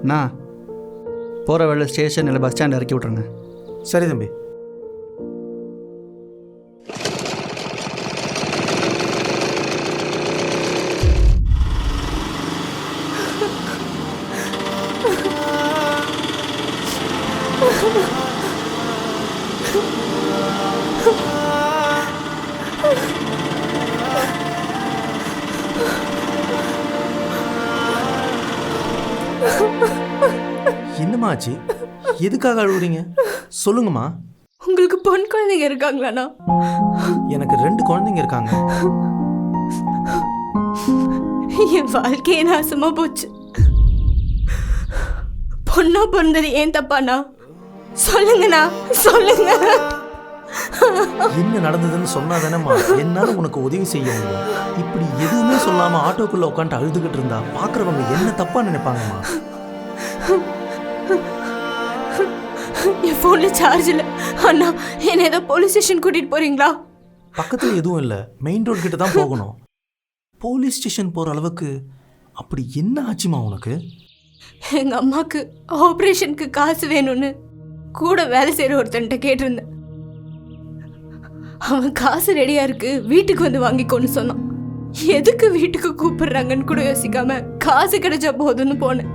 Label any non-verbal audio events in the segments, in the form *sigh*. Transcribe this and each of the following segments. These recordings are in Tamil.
அண்ணா போகிற வேலை ஸ்டேஷன் இல்லை பஸ் ஸ்டாண்ட் இறக்கி விட்ருங்க சரி தம்பி. *laughs* என்னம்மா ஆச்சு எதுக்காக அழுகுறீங்க சொல்லுங்கம்மா. உங்களுக்கு பொன் குழந்தைங்க இருக்காங்களாண்ணா? எனக்கு ரெண்டு குழந்தைங்க இருக்காங்க. என் வாழ்க்கையே நாசமா போச்சு. பொண்ணா பிறந்தது ஏன் தப்பாண்ணா? சொல்லுங்கண்ணா சொல்லுங்க. என்ன நடந்ததுன்னு சொன்னா தானேம்மா என்னால உனக்கு உதவி செய்ய முடியும். இப்படி எதுவுமே சொல்லாம ஆட்டோக்குள்ள உட்காந்து அழுதுகிட்டு இருந்தா பாக்குறவங்க என்ன தப்பா நினைப்பாங்கம்மா? என் ஃபோன்ல சார்ஜ் இல்லை. அண்ணா என்ன ஏதோ போலீஸ் ஸ்டேஷன் கூட்டிட்டு போறீங்களா? பக்கத்துல எதுவும் இல்ல. மெயின் ரோட் கிட்ட தான் போகணும். போலீஸ் ஸ்டேஷன் போற அளவுக்கு அப்படி என்ன ஆச்சுமா உனக்கு? எங்க அம்மாக்கு ஆபரேஷனுக்கு காசு வேணும்னு கூட வேலை செய்யற ஒருத்தன்ட்ட கேட்டிருந்தேன். அவன் காசு ரெடியா இருக்கு வீட்டுக்கு வந்து வாங்கிக்கோன்னு சொன்னான். எதுக்கு வீட்டுக்கு கூப்பிடுறாங்கன்னு கூட யோசிக்காம காசு கிடைச்சா போதும்னு போனேன்.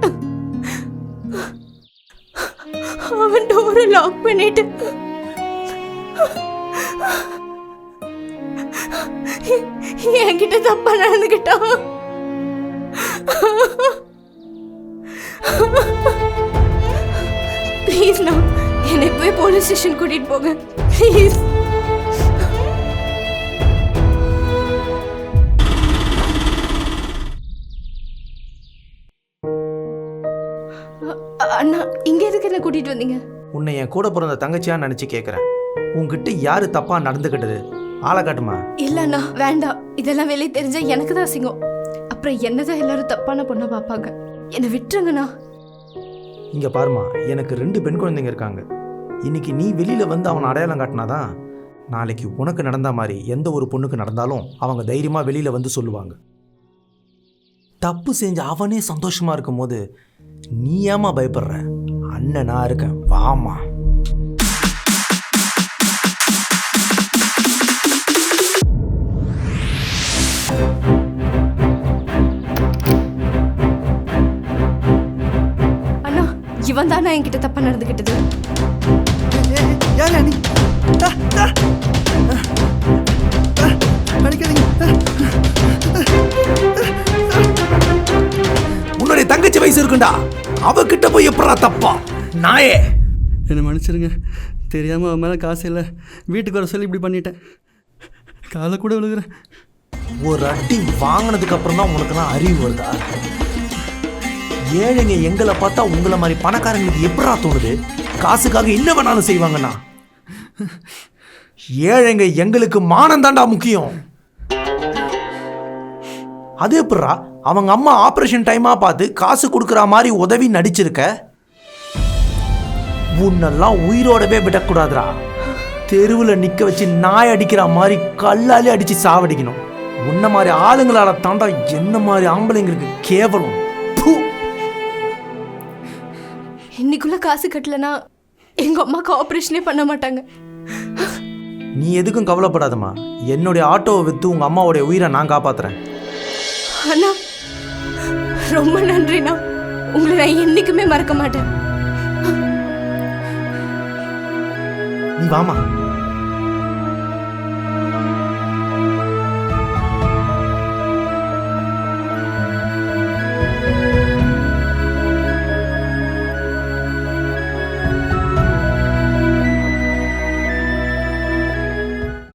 அவன் டோரை லாக் பண்ணிட்டு. என்கிட்ட தப்பா நடந்துகிட்டான் ப்ளீஸ் நான் என்னை போய் போலீஸ் ஸ்டேஷன் கூட்டிட்டு போங்க. ப்ளீஸ் அண்ணா இங்க எதுக்கு என்ன கூட்டிட்டு வந்தீங்க? உன்னை என் கூட பிறந்த தங்கச்சியா நினைச்சு கேக்குறேன். உன்கிட்ட யாரு தப்பா நடந்துகிட்டது? ஆளை காட்டுமா? இல்ல அண்ணா வேண்டாம். இதெல்லாம் வெளியே தெரிஞ்சா எனக்கு தான் அசிங்கம். அப்புறம் என்னதான் எல்லாரும் தப்பான பொண்ணை பார்ப்பாங்க? என்னை விட்டுருங்கண்ணா. இங்க பாருமா எனக்கு ரெண்டு பெண் குழந்தைங்க இருக்காங்க. இன்னைக்கு நீ வெளியில வந்து அவனை அடையாளம் காட்டினாதான் நாளைக்கு உனக்கு நடந்த மாதிரி எந்த ஒரு பொண்ணுக்கு நடந்தாலும் அவங்க தைரியமா வெளியில வந்து சொல்லுவாங்க. தப்பு செஞ்ச அவனே சந்தோஷமா இருக்கும்போது நீ ஏமா பயப்படுற அண்ணன் நான் இருக்கேன் வாமா அண்ணா இவன் தானே என்கிட்ட தப்பா நடந்துக்கிட்டது உன்னுடைய இருக்குண்டா அவகிட்ட போய் எப்படா தப்பா? நாயே. என்னை மன்னிச்சிருங்க. தெரியாமல் அவன் மேலே காசு இல்லை. வீட்டுக்கு வர சொல்லி இப்படி பண்ணிட்டேன். காலை கூட விழுகிறேன். ஒரு அடி வாங்கினதுக்கு அப்புறம் தான் உனக்குலாம் அறிவு வருதா? ஏழைங்க எங்களை பார்த்தா உங்களை மாதிரி பணக்காரங்களுக்கு எப்படா தோணுது? காசுக்காக என்ன வேணாலும் செய்வாங்கண்ணா ஏழைங்க எங்களுக்கு மானம் தாண்டா முக்கியம். அது எப்படா? அவங்க அம்மா ஆபரேஷன் டைமா பார்த்து காசு கொடுக்குற மாதிரி உதவி நடிச்சிருக்க? உன்னெல்லாம் உயிரோடவே விடக்கூடாதுடா. தெருவில் நிற்க வச்சு நாய் அடிக்கிற மாதிரி கல்லாலே அடிச்சு சாவடிக்கணும். உன்ன மாதிரி ஆளுங்களால தாண்டா என்ன மாதிரி ஆம்பளைங்களுக்கு கேவலம். இன்னைக்குள்ள காசு கட்டலனா எங்க அம்மாக்கு ஆபரேஷனே பண்ண மாட்டாங்க. நீ எதுக்கும் கவலைப்படாதம்மா. என்னுடைய ஆட்டோவை விற்று உங்கள் அம்மாவுடைய உயிரை நான் காப்பாத்துறேன். அண்ணா ரொம்ப நன்றிண்ணா. உங்களை நான் என்னைக்குமே மறக்க மாட்டேன். நீ வாமா.